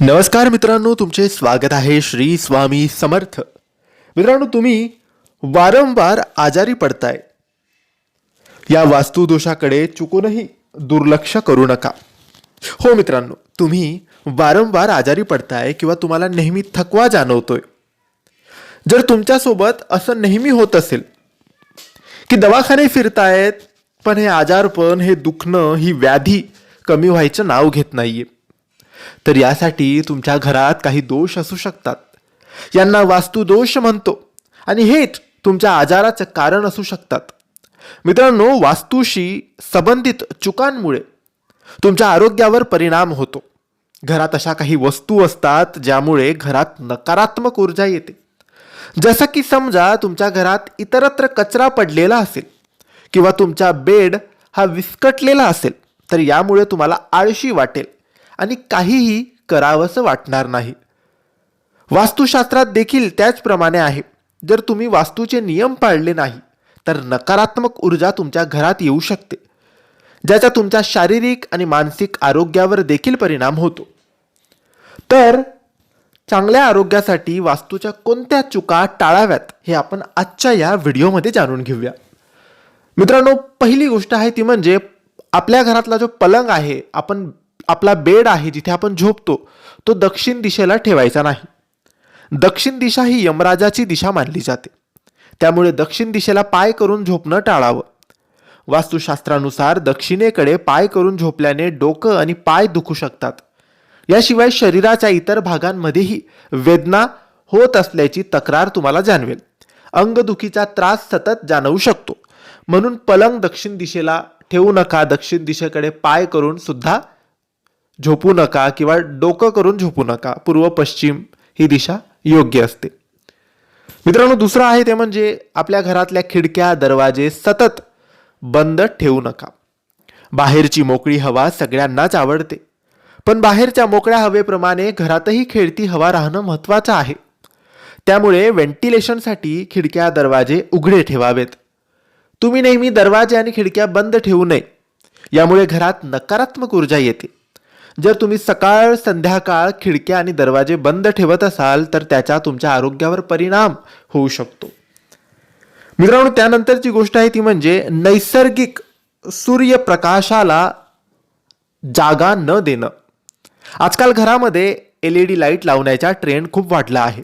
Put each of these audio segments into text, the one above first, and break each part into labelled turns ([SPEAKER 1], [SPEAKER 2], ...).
[SPEAKER 1] नमस्कार मित्रांनो तुमचे स्वागत आहे श्री स्वामी समर्थ. मित्रांनो तुम्ही वारंवार आजारी पडताय. या वास्तुदोषाकडे चुकूनही दुर्लक्ष करू नका. हो मित्रांनो तुम्ही वारंवार आजारी पडताय किंवा तुम्हाला नेहमी थकवा जाणवतोय. जर तुमच्यासोबत असं नेहमी होत असेल की दवाखाने फिरतायत पण हे आजारपण हे दुखणं ही व्याधी कमी व्हायचं नाव घेत नाहीये. तर यासाठी तुमच्या घरात काही दोष असू शकतात. यांना वास्तुदोष म्हणतो. आणि हेच तुमच्या आजाराचं कारण असू शकतात. मित्रांनो वास्तूशी संबंधित चुकांमुळे तुमच्या आरोग्यावर परिणाम होतो. घरात अशा काही वस्तू असतात ज्यामुळे घरात नकारात्मक ऊर्जा येते. जसं की समजा तुमच्या घरात इतरत्र कचरा पडलेला असेल किंवा तुमचा बेड हा विस्कटलेला असेल तर यामुळे तुम्हाला आळशी वाटेल. आणि काहीही करावंसं वाटणार नाही. वास्तुशास्त्रात देखील त्याचप्रमाणे आहे. जर तुम्ही वास्तूचे नियम पाळले नाही तर नकारात्मक ऊर्जा तुमच्या घरात येऊ शकते ज्याचा तुमच्या शारीरिक आणि मानसिक आरोग्यावर देखील परिणाम होतो. तर चांगल्या आरोग्यासाठी वास्तूच्या कोणत्या चुका टाळाव्यात हे आपण आजच्या या व्हिडिओमध्ये जाणून घेऊया. मित्रांनो पहिली गोष्ट आहे ती म्हणजे आपल्या घरातला जो पलंग आहे आपण आपला बेड आहे जिथे आपण झोपतो तो दक्षिण दिशेला ठेवायचा नाही. दक्षिण दिशा ही यमराजाची दिशा मानली जाते. त्यामुळे दक्षिण दिशेला पाय करून झोपणं टाळावं. वास्तुशास्त्रानुसार दक्षिणेकडे पाय करून झोपल्याने डोकं आणि पाय दुखू शकतात. याशिवाय शरीराच्या इतर भागांमध्येही वेदना होत असल्याची तक्रार तुम्हाला जाणवेल. अंगदुखीचा त्रास सतत जाणवू शकतो. म्हणून पलंग दक्षिण दिशेला ठेवू नका दक्षिण दिशेकडे पाय करून सुद्धा झोपू नका किंवा डोकं करून झोपू नका. पूर्व पश्चिम ही दिशा योग्य असते. मित्रांनो दुसरं आहे ते म्हणजे आपल्या घरातल्या खिडक्या दरवाजे सतत बंद ठेवू नका. बाहेरची मोकळी हवा सगळ्यांनाच आवडते. पण बाहेरच्या मोकळ्या हवेप्रमाणे घरातही खेळती हवा राहणं महत्त्वाचं आहे. त्यामुळे व्हेंटिलेशनसाठी खिडक्या दरवाजे उघडे ठेवावेत. तुम्ही नेहमी दरवाजे आणि खिडक्या बंद ठेवू नये. यामुळे घरात नकारात्मक ऊर्जा येते. जर तुम्ही सकाळ संध्याकाळ खिडक्या आणि दरवाजे बंद ठेवत असाल तर त्याचा तुमच्या आरोग्यावर परिणाम होऊ शकतो. मित्रांनो त्यानंतरची गोष्ट आहे ती म्हणजे नैसर्गिक सूर्यप्रकाशाला जागा न देणं. आजकाल घरामध्ये एल ई डी लाइट लावण्याचा ट्रेंड खूप वाढला आहे.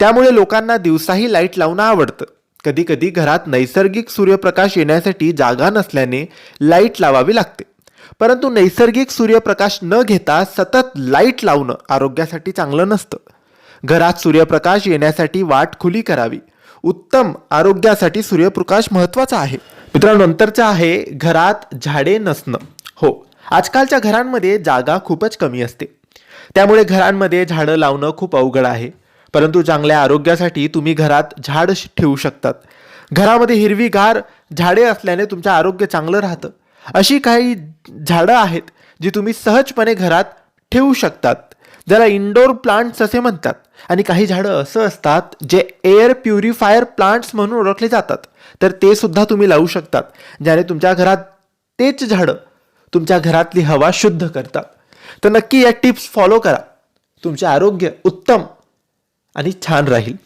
[SPEAKER 1] त्यामुळे लोकांना दिवसाही लाइट लावणं आवडतं. कधी कधी घरात नैसर्गिक सूर्यप्रकाश येण्यासाठी जागा नसल्याने लाइट लावावी लागते. परंतु नैसर्गिक सूर्यप्रकाश न घेता सतत लाइट लावणं आरोग्यासाठी चांगलं नसतं. घरात सूर्यप्रकाश येण्यासाठी वाट खुली करावी. उत्तम आरोग्यासाठी सूर्यप्रकाश महत्त्वाचा आहे. मित्रांनो नंतरचं आहे घरात झाडे नसणं. हो आजकालच्या घरांमध्ये जागा खूपच कमी असते. त्यामुळे घरांमध्ये झाडं लावणं खूप अवघड आहे. परंतु चांगल्या आरोग्यासाठी तुम्ही घरात झाड ठेवू शकतात. घरामध्ये हिरवीगार झाडे असल्याने तुमचं आरोग्य चांगलं राहतं. अशी काही झाडं आहेत जी तुम्ही सहजपणे घरात ठेवू शकतात. ज्याला इनडोर प्लांट्स असे म्हणतात. आणि काही झाडं असं असतात जे एअर प्युरिफायर प्लांट्स म्हणून ओळखले जातात. तर ते सुद्धा तुम्ही लावू शकतात. ज्याने तुमच्या घरात तेच झाडं तुमच्या घरातली हवा शुद्ध करतात. तर नक्की या टिप्स फॉलो करा. तुमचे आरोग्य उत्तम आणि छान राहील.